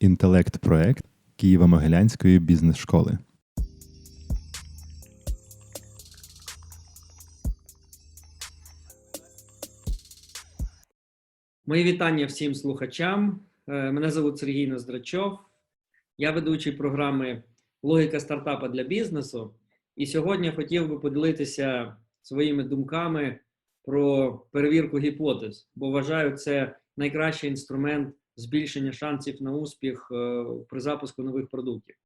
інтелект-проект Києво-Могилянської бізнес-школи. Мої вітання всім слухачам. Е, Мене звуть Сергій Ноздрачов. Я ведучий програми Логіка стартапа для бізнесу. І сьогодні хотів би поділитися своїми думками про перевірку гіпотез, бо вважаю, це найкращий інструмент збільшення шансів на успіх е, при запуску нових продуктів.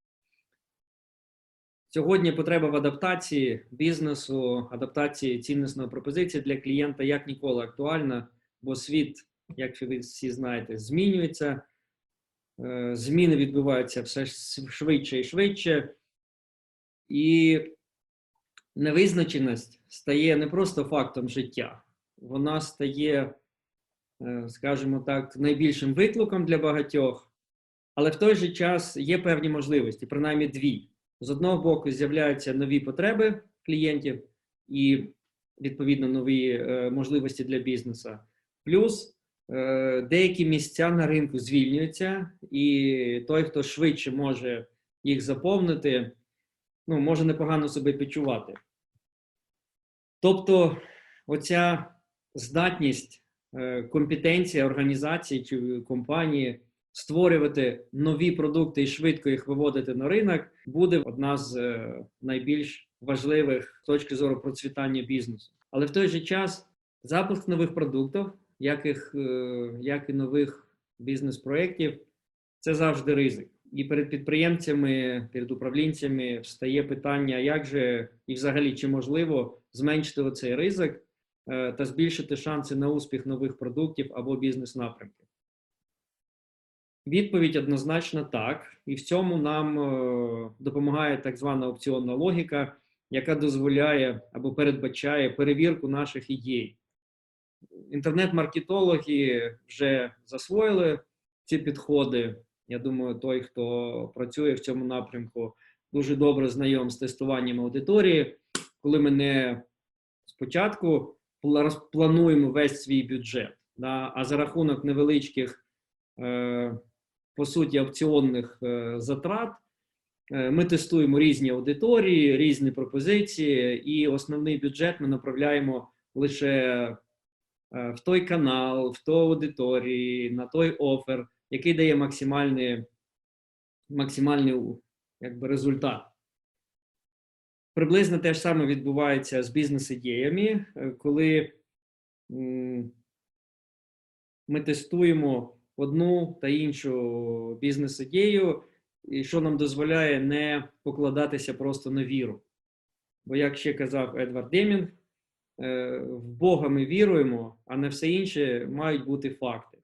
Сьогодні потреба в адаптації бізнесу, адаптації цінностної пропозиції для клієнта як ніколи актуальна, бо світ як ви всі знаєте, змінюється. Е, Зміни відбуваються все швидше і швидше, і невизначеність стає не просто фактом життя, вона стає, скажімо так, найбільшим викликом для багатьох, але в той же час є певні можливості, принаймні дві. З одного боку, з'являються нові потреби клієнтів і, відповідно, нові е, можливості для бізнесу. Плюс Е, деякі місця на ринку звільнюються, і той, хто швидше може їх заповнити, ну, може непогано себе почувати. Тобто, оця здатність, е, компетенція організації чи компанії створювати нові продукти і швидко їх виводити на ринок, буде одна з е, найбільш важливих з точки зору процвітання бізнесу. Але в той же час запуск нових продуктів як, їх, е, як і нових бізнес-проєктів, це завжди ризик. І перед підприємцями, перед управлінцями встає питання, як же і взагалі чи можливо зменшити цей ризик е, та збільшити шанси на успіх нових продуктів або бізнес-напрямків. Відповідь однозначно так, і в цьому нам е, допомагає так звана опціонна логіка, яка дозволяє або передбачає перевірку наших ідей інтернет-маркетологи вже засвоїли ці підходи. Я думаю, той, хто працює в цьому напрямку, дуже добре знайом з тестуванням аудиторії, коли ми не спочатку плануємо весь свій бюджет, да, а за рахунок невеличких, е, по суті, опціонних е, затрат. Е, ми тестуємо різні аудиторії, різні пропозиції, і основний бюджет ми направляємо лише в той канал, в ту аудиторії, на той офер, який дає максимальний максимальний якби, результат. Приблизно те ж саме відбувається з бізнес-ідеями, е, коли ми тестуємо одну та іншу бізнес-ідею, і що нам дозволяє не покладатися просто на віру. Бо, як ще казав Едвард Демінг, Е, в Бога ми віруємо, а на все інше мають бути факти.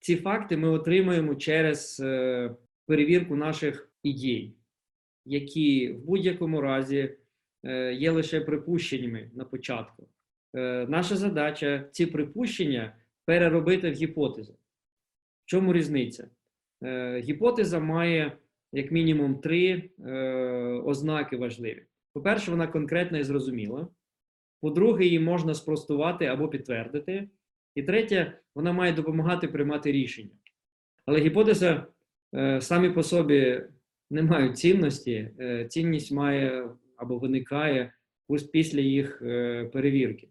Ці факти ми отримуємо через е, перевірку наших ідей, які в будь-якому разі є лише припущеннями на початку. Наша задача ці припущення переробити в гіпотези. В чому різниця? Гіпотеза має як мінімум три ознаки важливі. По-перше, вона конкретна і зрозуміла. По-друге, її можна спростувати або підтвердити. І третє, вона має допомагати приймати рішення. Але гіпотеза е, самі по собі не мають цінності. Е, цінність має або виникає ось після їх е, перевірки.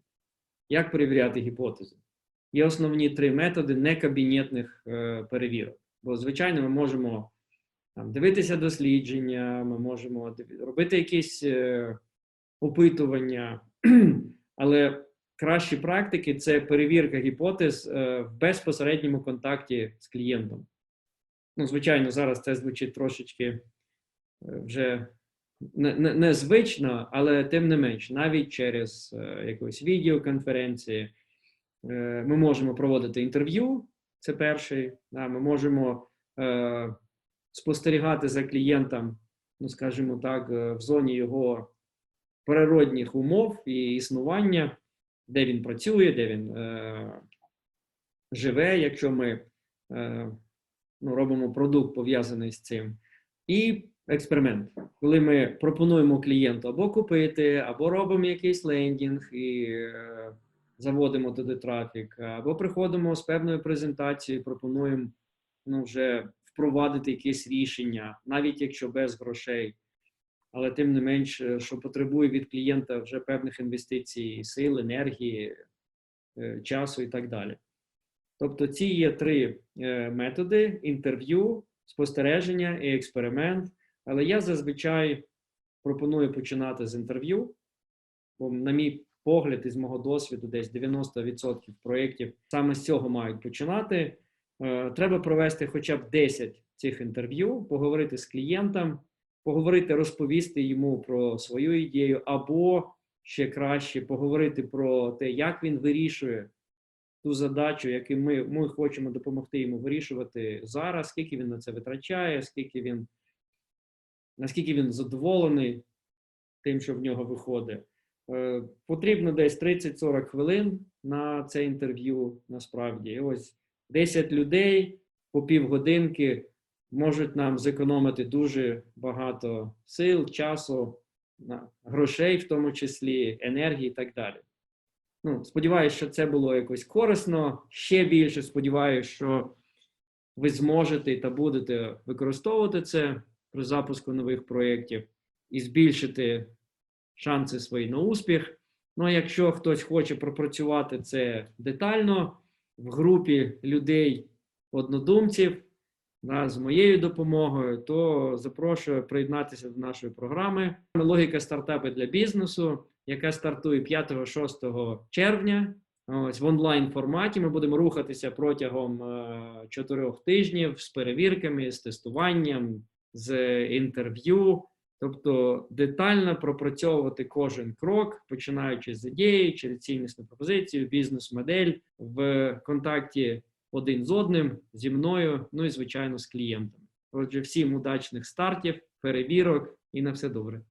Як перевіряти гіпотези? Є основні три методи некабінетних е, перевірок. Бо, звичайно, ми можемо там, дивитися дослідження, ми можемо робити якісь е, опитування. Але кращі практики це перевірка гіпотез в безпосередньому контакті з клієнтом. Ну, звичайно, зараз це звучить трошечки вже незвично, але тим не менш, навіть через е, якусь відеоконференції ми можемо проводити інтерв'ю. Це перший. Да, Ми можемо е, спостерігати за клієнтом, ну скажімо так, в зоні його природних умов і існування, де він працює, де він е, живе, якщо ми е, ну, робимо продукт пов'язаний з цим. І експеримент, коли ми пропонуємо клієнту або купити, або робимо якийсь лендінг і е, заводимо туди трафік, або приходимо з певною презентацією, пропонуємо ну, вже впровадити якесь рішення, навіть якщо без грошей. Але тим не менш, е, що потребує від клієнта вже певних інвестицій, сил, енергії, е, часу і так далі. Тобто, ці є три методи: інтерв'ю, спостереження і експеримент. Але я зазвичай пропоную починати з інтерв'ю, бо, на мій погляд, із мого досвіду, десь 90% проєктів саме з цього мають починати. Е, Треба провести хоча б 10 цих інтерв'ю, поговорити з клієнтом, поговорити, розповісти йому про свою ідею, або ще краще поговорити про те, як він вирішує ту задачу, яку ми, ми хочемо допомогти йому вирішувати зараз, скільки він на це витрачає, скільки він, наскільки він задоволений тим, що в нього виходить. Е, Потрібно десь 30-40 хвилин на це інтерв'ю. Насправді, І ось 10 людей по півгодинки можуть нам зекономити дуже багато сил, часу, грошей, в тому числі, енергії і так далі. Ну, сподіваюся, що це було якось корисно. Ще більше сподіваюся, що ви зможете та будете використовувати це при запуску нових проєктів і збільшити шанси свої на успіх. Ну, а якщо хтось хоче пропрацювати це детально в групі людей, однодумців, да, з моєю допомогою, то запрошую приєднатися до нашої програми Логіка стартапи для бізнесу, яка стартує 5-6 червня. Ось в онлайн форматі ми будемо рухатися протягом е, чотирьох тижнів з перевірками, з тестуванням, з інтерв'ю. Тобто детально пропрацьовувати кожен крок, починаючи з ідеї, через ціннісну пропозицію, бізнес-модель в контакті один з одним, зі мною, ну і звичайно з клієнтом. Отже, всім удачних стартів, перевірок і на все добре.